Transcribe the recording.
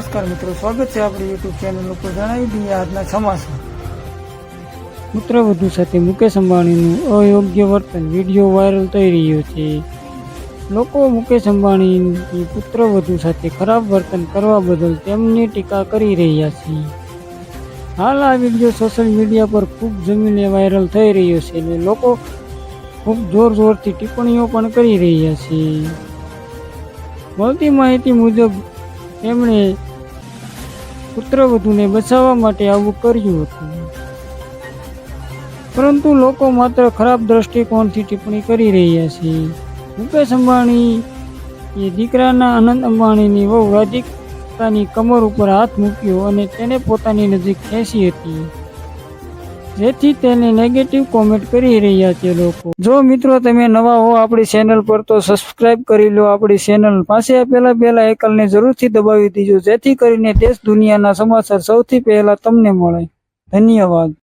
સ્વાગત છે આપણી યુટ્યુબ ચેનલ ઉપર. જણાવી દઈએ આજના સમાચાર. પુત્રવધુ સાથે મુકેશ અંબાણીનું અયોગ્ય વર્તન વીડિયો વાયરલ થઈ રહ્યો છે. લોકો મુકેશ અંબાણીની પુત્રવધુ સાથે ખરાબ વર્તન કરવા બદલ તેમની ટીકા કરી રહ્યા છે. હાલ આ વીડિયો સોશિયલ મીડિયા પર ખૂબ જમીને વાયરલ થઈ રહ્યો છે અને લોકો ખૂબ જોર જોરથી ટિપ્પણીઓ પણ કરી રહ્યા છે. મળતી માહિતી મુજબ, તેમણે પુત્રવધુને બચાવવા માટે આવું કર્યું હતું. પરંતુ લોકો માત્ર ખરાબ દ્રષ્ટિકોણથી ટિપ્પણી કરી રહ્યા છે. મુકેશ અંબાણી એ દીકરાના અનંત અંબાણીની વહુ રાધિકાની કમર ઉપર હાથ મૂક્યો અને તેને પોતાની નજીક ખેંચી હતી. જેથી તેને નેગેટિવ કોમેન્ટ કરી રહ્યા છે લોકો. જો મિત્રો તમે નવા હો આપણી ચેનલ પર, તો સબસ્ક્રાઇબ કરી લો આપણી ચેનલ પાસે આપેલા બેલા આઇકનને જરૂરથી દબાવી દીજો, જેથી કરીને દેશ દુનિયાના સમાચાર સૌથી પહેલા તમને મળે. ધન્યવાદ.